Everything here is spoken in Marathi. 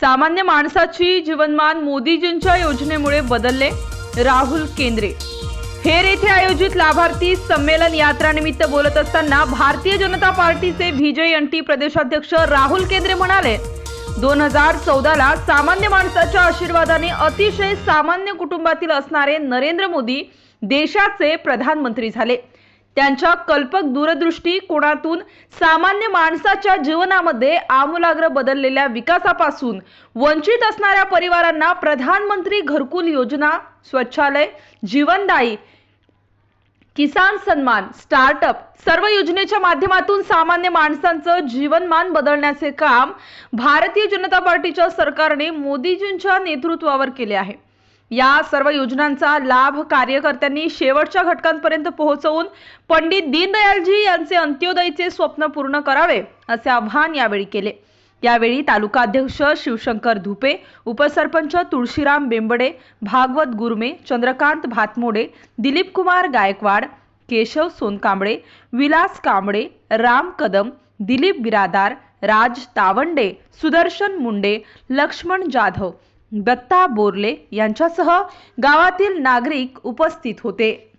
सामान्य माणसाची जीवनमान मोदीजींच्या योजनेमुळे बदलले राहुल केंद्रे. हेर येथे आयोजित लाभार्थी संमेलन यात्रानिमित्त बोलत असताना भारतीय जनता पार्टीचे व्हीजेएनटी प्रदेशाध्यक्ष राहुल केंद्रे म्हणाले दोन हजार चौदाला सामान्य माणसाच्या आशीर्वादाने अतिशय सामान्य कुटुंबातील असणारे नरेंद्र मोदी देशाचे प्रधानमंत्री झाले. त्यांच्या कल्पक दूरदृष्टी कोणातून सामान्य माणसाच्या जीवनामध्ये आमूलाग्र बदललेल्या विकासापासून वंचित असणाऱ्या परिवारांना प्रधानमंत्री घरकुल योजना स्वच्छालय जीवनदायी किसान सन्मान स्टार्टअप सर्व योजनेच्या माध्यमातून सामान्य माणसांचं जीवनमान बदलण्याचे काम भारतीय जनता पार्टीच्या सरकारने मोदीजींच्या नेतृत्वावर केले आहे. या सर्व योजनांचा लाभ कार्यकर्त्यांनी शेवटच्या घटकांपर्यंत पोहोचवून पंडित दीनदयालजी यांचे अंत्योदयचे स्वप्न पूर्ण करावे असे आवाहन यावेळी केले. यावेळी तालुका अध्यक्ष शिवशंकर धुपे उपसरपंच तुळशीराम बेंबडे भागवत गुरमे चंद्रकांत भातमोडे दिलीप कुमार गायकवाड केशव सोनकांबळे विलास कांबळे राम कदम दिलीप बिरादार राज तावंडे सुदर्शन मुंडे लक्ष्मण जाधव दत्ता बोरले यांच्यासह गावातील नागरिक उपस्थित होते.